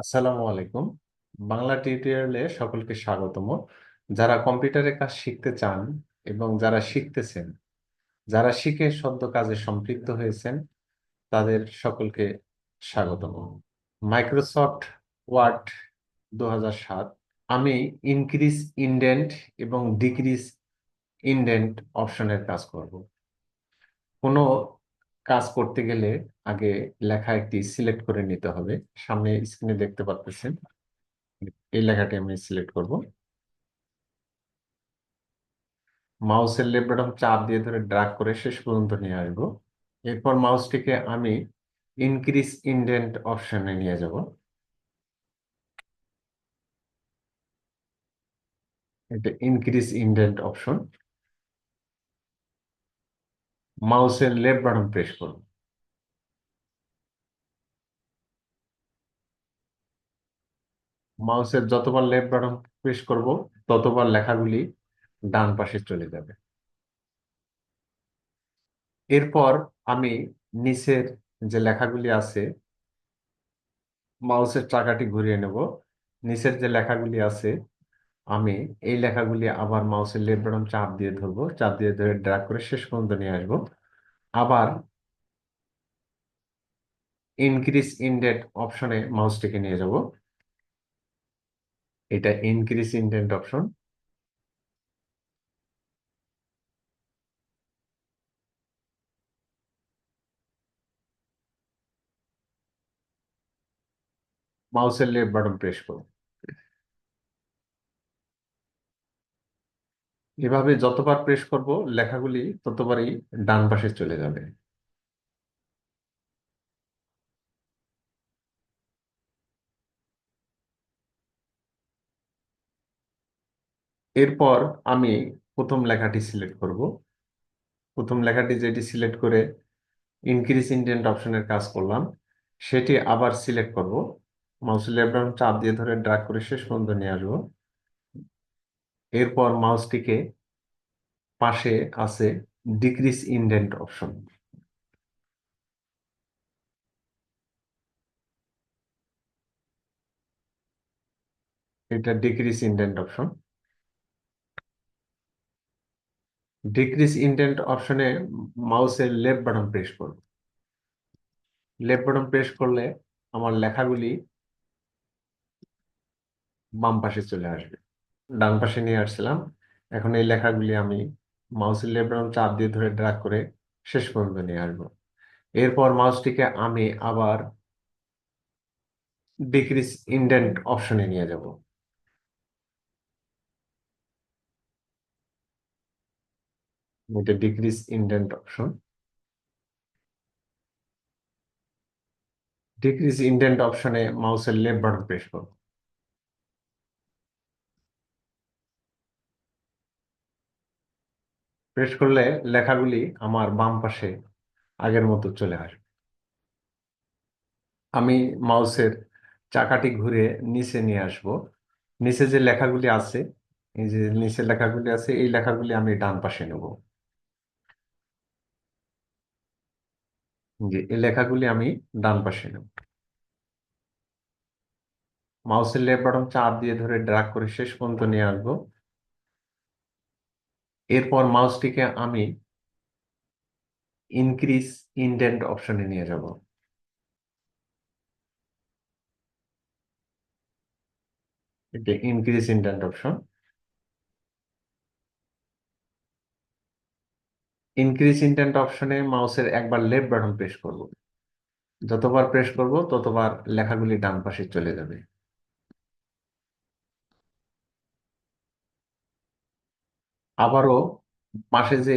আসসালামু আলাইকুম। বাংলা টিউটোরিয়ালে সকলকে স্বাগতম। যারা কম্পিউটারে কাজ শিখতে চান এবং যারা শিখতেছেন, যারা শিখে সদ্য কাজে সম্পৃক্ত হয়েছেন, তাদের সকলকে স্বাগতম। মাইক্রোসফট ওয়ার্ড দু সাত, আমি ইনক্রিজ ইনডেন্ট এবং ডিক্রিজ ইনডেন্ট অপশনের কাজ করব। কোনো কাজ করতে গেলে আগে লেখা একটি সিলেক্ট করে নিতে হবে। সামনে স্ক্রিনে দেখতে পাচ্ছেন এই লেখাটি আমি সিলেক্ট করব। মাউসের লেফট চাপ দিয়ে ধরে ড্রাগ করে শেষ পর্যন্ত নিয়ে আসব। এরপর মাউসটিকে আমি ইনক্রিজ ইনডেন্ট অপশনে নিয়ে যাব। এটা ইনক্রিজ ইনডেন্ট অপশন মাউসের লেফট বাটন প্রেস করব মাউসের যতবার লেফট বাটন প্রেস করব, ততবার লেখাগুলি ডান পাশে চলে যাবে। এরপর আমি নিচের যে লেখাগুলি আছে, মাউসের চাকাটি ঘুরিয়ে নেব। নিচের যে লেখাগুলি আছে আমি এই লেখাগুলি আবার মাউসের লেফট বাটন চাপ দিয়ে ধরবো, চাপ দিয়ে ধরে ড্র্যাগ করে শেষ পর্যন্ত নিয়ে আসব। আবার ইনক্রিজ ইনডেট অপশনে মাউসটিকে নিয়ে যাব। এটা ইনক্রিজ ইনডেন্ট অপশন মাউসের লেফট বাটন প্রেস করুন এভাবে যতবার প্রেস করব, লেখাগুলি ততবারই ডান পাশে চলে যাবে। এরপর আমি প্রথম লেখাটি সিলেক্ট করব। প্রথম লেখাটি যেটি সিলেক্ট করে ইনক্রিজ ইন্ডেন্ট অপশনের কাজ করলাম, সেটি আবার সিলেক্ট করব। মাউসের লেফট চাপ দিয়ে ধরে ড্রাগ করে শেষ পর্যন্ত নিয়ে আসব। এরপর মাউসটিকে পাশে আছে ডিক্রিজ ইনডেন্ট অপশন এটা decrease indent option decrease indent অপশনে মাউসের লেফট বাটন প্রেস করব। লেফট বাটন প্রেস করলে আমার লেখাগুলি বাম পাশে চলে আসবে। ডান পাশে নিয়ে আসছিলাম। এখন এই লেখাগুলি আমি মাউসের লেফট চাপ দিয়ে ধরে ড্রাগ করে শেষ পর্যন্ত নিয়ে আসব। এরপর মাউসটিকে আমি আবার ডিক্রিজ ইন্ডেন্ট অপশনে নিয়ে যাব। এটা decrease indent option decrease indent অপশনে মাউসের লেফট বাটন প্রেস প্রেস করলে লেখাগুলি আমার বাম পাশে আগের মতো চলে আসবে। আমি মাউসের চাকাটি ঘুরে নিচে নিয়ে আসব। নিচে যে লেখাগুলি আছে, এই যে নিচে লেখাগুলি আছে, এই লেখাগুলি আমি ডান পাশে নেব। যে এই লেখাগুলি আমি ডান পাশে নেব। মাউসের লেফট বাটন চাপ দিয়ে ধরে ড্রাগ করে শেষ পর্যন্ত নিয়ে আসব। এরপর মাউসটিকে আমি ইনক্রিজ ইনডেন্ট অপশনে নিয়ে যাব। Increase indent option increase indent অপশনে মাউসের একবার লেফট বাটন প্রেস করব। যতবার প্রেস করব, ততবার লেখাগুলি ডান পাশে চলে যাবে। আবারও পাশে যে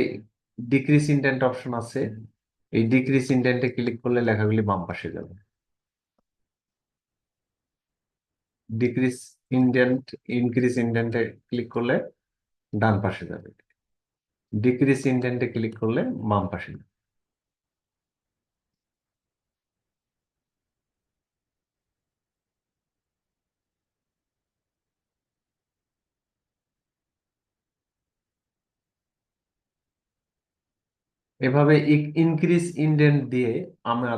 ডিক্রিজ ইন্টেন্ট অপশন আছে, এই ডিক্রিজ ইন্টেন্টে ক্লিক করলে লেখাগুলি বাম পাশে যাবে। ডিক্রিজ ইন্টেন্ট ইনক্রিজ ইন্টেন্টে ক্লিক করলে ডান পাশে যাবে। ডিক্রিজ ইন্টেন্টে ক্লিক করলে বাম পাশে যাবে। এভাবে ইনক্রিজ ইনডেন্ট দিয়ে আমার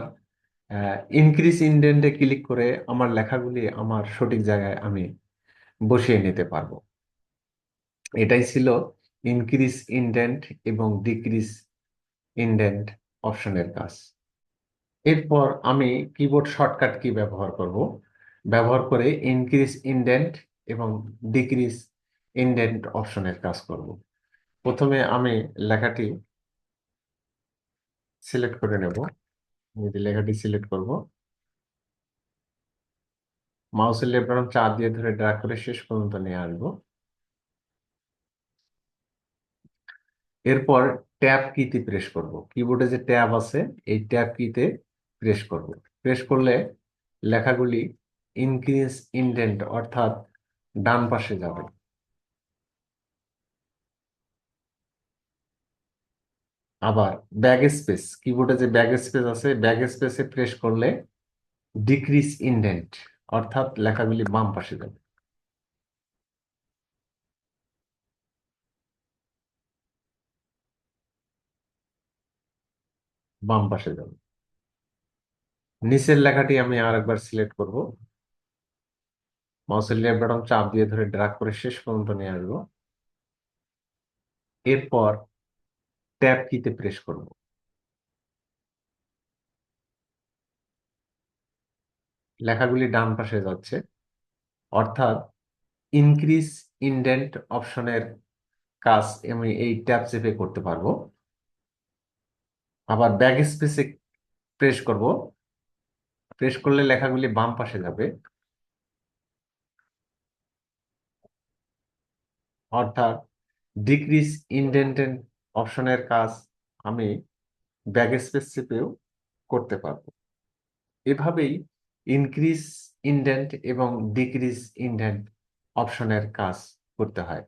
ইনক্রিজ ইনডেন্টে ক্লিক করে আমার লেখাগুলি আমার সঠিক জায়গায় আমি বসিয়ে নিতে পারব। এটাই ছিল ইনক্রিজ ইনডেন্ট এবং ডিক্রিজ ইনডেন্ট অপশনের কাজ। এরপর আমি কিবোর্ড শর্টকাট কি ব্যবহার করব? ব্যবহার করে ইনক্রিজ ইনডেন্ট এবং ডিক্রিজ ইনডেন্ট অপশনের কাজ করব। প্রথমে আমি লেখাটি সিলেক্ট করে নেব। যদি লেখাটি সিলেক্ট করব। মাউসের লেফট বাটন চাপ দিয়ে ধরে ড্র্যাগ করে শেষ পর্যন্ত নিয়ে আসব। এরপর ট্যাব কিতে প্রেস করব। কিবোর্ডে যে ট্যাব আছে, এই ট্যাব কিতে প্রেস করব। প্রেস করলে লেখাগুলি ইনক্রিজ ইনডেন্ট অর্থাৎ ডান পাশে যাবে। আবার ব্যাগ স্পেস কিবোর্ডে যে ব্যাগ স্পেস আছে, ব্যাগ স্পেসে প্রেস করলে ডিক্রিজ ইনডেন্ট অর্থাৎ লেখাগুলি বাম পাশে যাবে। বাম পাশে যাবে। নিচের লেখাটি আমি আরেকবার সিলেক্ট করব। মাউসের লেফট বাটন চাপ দিয়ে ধরে ড্রাগ করে শেষ পর্যন্ত নিয়ে আসব। এরপর ট্যাব কিতে প্রেস করব? লেখাগুলি ডান পাশে যাচ্ছে। অর্থাৎ ইনক্রিজ ইনডেন্ট অপশনের কাজ আমি এই ট্যাব চেপে করতে পারব। আবার ব্যাক স্পেসে প্রেস করব। প্রেস করলে লেখাগুলি বাম পাশে যাবে। অর্থাৎ ডিক্রিজ ইনডেন্টেন্ট অপশনের কাজ আমি ব্যাগের স্পেস চেপেও করতে পারব। এভাবেই ইনক্রিজ ইনডেন্ট এবং ডিক্রিজ ইনডেন্ট অপশনের কাজ করতে হয়।